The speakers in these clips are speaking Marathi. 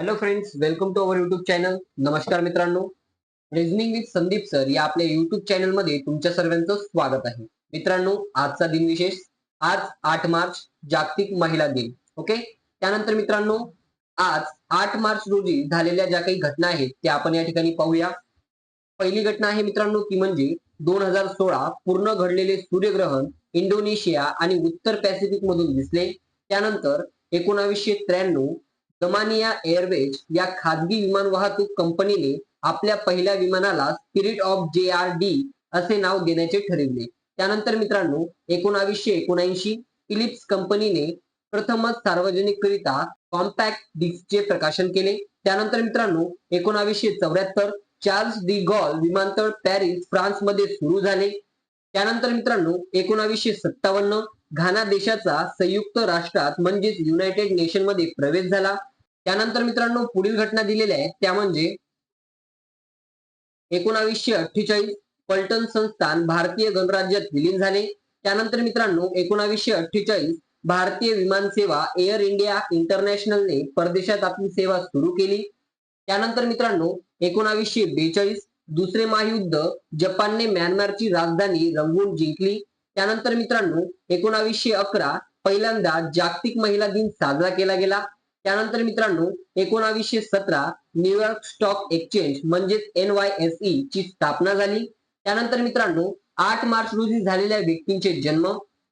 Hello friends welcome to our YouTube channel नमस्कार मित्रांनो. रिझनिंग विथ संदीप सर या आपल्या युट्यूब चॅनलमध्ये तुमच्या सर्वांचं स्वागत आहे. मित्रांनो आजचा दिन विशेष. आज आठ मार्च जागतिक महिला दिन. ओके त्यानंतर मित्रांनो आज आठ मार्च रोजी झालेल्या ज्या काही घटना आहेत त्या आपण या ठिकाणी पाहूया. पहिली घटना आहे मित्रांनो ती म्हणजे दोन हजार सोळा पूर्ण घडलेले सूर्यग्रहण इंडोनेशिया आणि उत्तर पॅसिफिक मधून दिसले. त्यानंतर एकोणावीसशे त्र्याण्णव दमानिया एअरवेज या खाजगी विमान वाहतूक कंपनीने आपल्या पहिल्या विमानाला spirit of J R D असे नाव देण्याचे ठरविले. त्यानंतर मित्रांनो एकोणावीसशे एकोणऐंशी फिलिप्स कंपनीने प्रथमच सार्वजनिकरित्या कॉम्पॅक्ट डिस्कचे प्रकाशन केले. त्यानंतर मित्रांनो एकोणावीसशे चौऱ्याहत्तर चार्ल्स डी गॉल विमानतळ पॅरिस फ्रान्समध्ये सुरू झाले. त्यानंतर मित्रांनो एकोणावीसशे सत्तावन्न घाना देशाचा संयुक्त राष्ट्रात म्हणजेच युनायटेड नेशनमध्ये प्रवेश झाला. त्यानंतर मित्रांनो पुढील घटना दिलेल्या आहेत. त्या म्हणजे एकोणावीसशे अठ्ठेचाळीस पलटण संस्थान भारतीय गणराज्यात विलीन झाले. त्यानंतर मित्रांनो एकोणावीसशे अठ्ठेचाळीस भारतीय विमान सेवा एअर इंडिया इंटरनॅशनलने परदेशात आपली सेवा सुरू केली. त्यानंतर मित्रांनो एकोणावीसशे बेचाळीस दुसरे महायुद्ध जपानने म्यानमारची राजधानी रंगून जिंकली. त्यानंतर मित्रांनो एकोणावीसशे अकरा पहिल्यांदा जागतिक महिला दिन साजरा केला गेला. त्यानंतर मित्रांनो एकोणावीसशे सतरा न्यूयॉर्क स्टॉक एक्सचेंज म्हणजेच एन वाय एस ई ची स्थापना झाली. त्यानंतर मित्रांनो आठ मार्च रोजी झालेल्या व्यक्तींचे जन्म.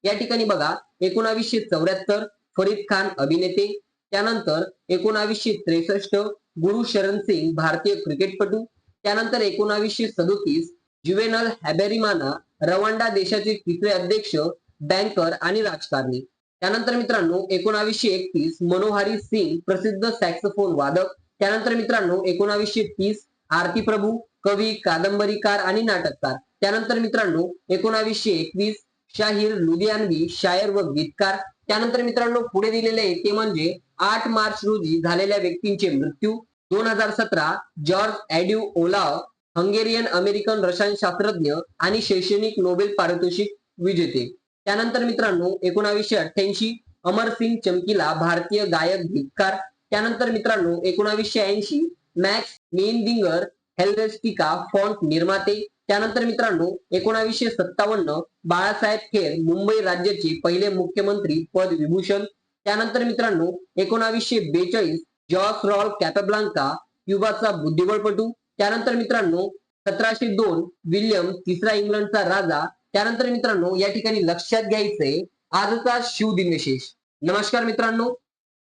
या ठिकाणी बघा एकोणावीसशे चौऱ्याहत्तर फरीद खान अभिनेते. त्यानंतर एकोणावीसशे त्रेसष्ट गुरु शरण सिंग भारतीय क्रिकेटपटू. त्यानंतर एकोणावीसशे सदोतीस जुवेनल हॅबेरिमाना रवांडा देशाचे तिसरे अध्यक्ष बँकर आणि राजकारणी. त्यानंतर मित्रांनो एकोणावीसशे एकतीस मनोहारी सिंग प्रसिद्ध सॅक्सफोन वादक. त्यानंतर मित्रांनो एकोणावीसशे तीस आरती प्रभू कवी कादंबरीकार आणि नाटककार. त्यानंतर मित्रांनो एकोणावीसशे एकवीस शाहीर लुधियानवी शायर व गीतकार. त्यानंतर मित्रांनो पुढे दिलेले आहे ते म्हणजे आठ मार्च रोजी झालेल्या व्यक्तींचे मृत्यू. दोन हजार सतरा जॉर्ज ऍड्यू ओलाव हंगेरियन अमेरिकन रसायनशास्त्रज्ञ आणि शैक्षणिक नोबेल पारितोषिक विजेते. त्यानंतर मित्रांनो एकोणावीसशे अठ्ठ्याऐंशी अमरसिंग चमकीला भारतीय गायक गीतकार. त्यानंतर मित्रांनो एकोणावीसशे ऐंशी मॅक्स मेनदिंगर हेल्वेस्टिका फॉन्ट निर्माते. त्यानंतर मित्रांनो एकोणावीसशे सत्तावन्न बाळासाहेब खेर मुंबई राज्याचे पहिले मुख्यमंत्री पद विभूषण. त्यानंतर मित्रांनो एकोणावीसशे बेचाळीस जॉर्ज रॉल कॅपेब्लांका क्युबाचा बुद्धिबळपटू. त्यानंतर मित्रांनो सतराशे दोन विल्यम तिसरा इंग्लंडचा राजा त्यानंतर मित्रांनो या ठिकाणी लक्षात घ्यायचंय आजचा शिवदिन विशेष. नमस्कार मित्रांनो.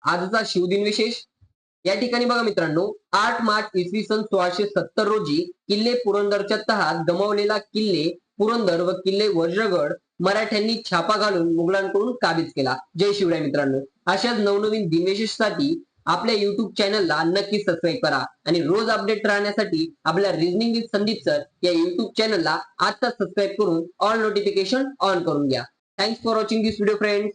आजचा शिवदिन विशेष. या ठिकाणी बघा मित्रांनो आठ मार्च इसवी सन सोळाशे सत्तर रोजी किल्ले पुरंदरच्या तहात गमावलेला किल्ले पुरंदर व किल्ले वज्रगड मराठ्यांनी छापा घालून मुघलांकडून काबीज केला. जय शिवराय मित्रांनो. अशाच नवनवीन दिनविशेषसाठी आपल्या युट्यूब चॅनलला नक्की सबस्क्राईब करा. आणि रोज अपडेट राहण्यासाठी आपल्या रिझनिंग विथ संदीप सर या युट्यूब चॅनलला आता सबस्क्राईब करून ऑल नोटिफिकेशन ऑन करून घ्या. Thanks for watching this video friends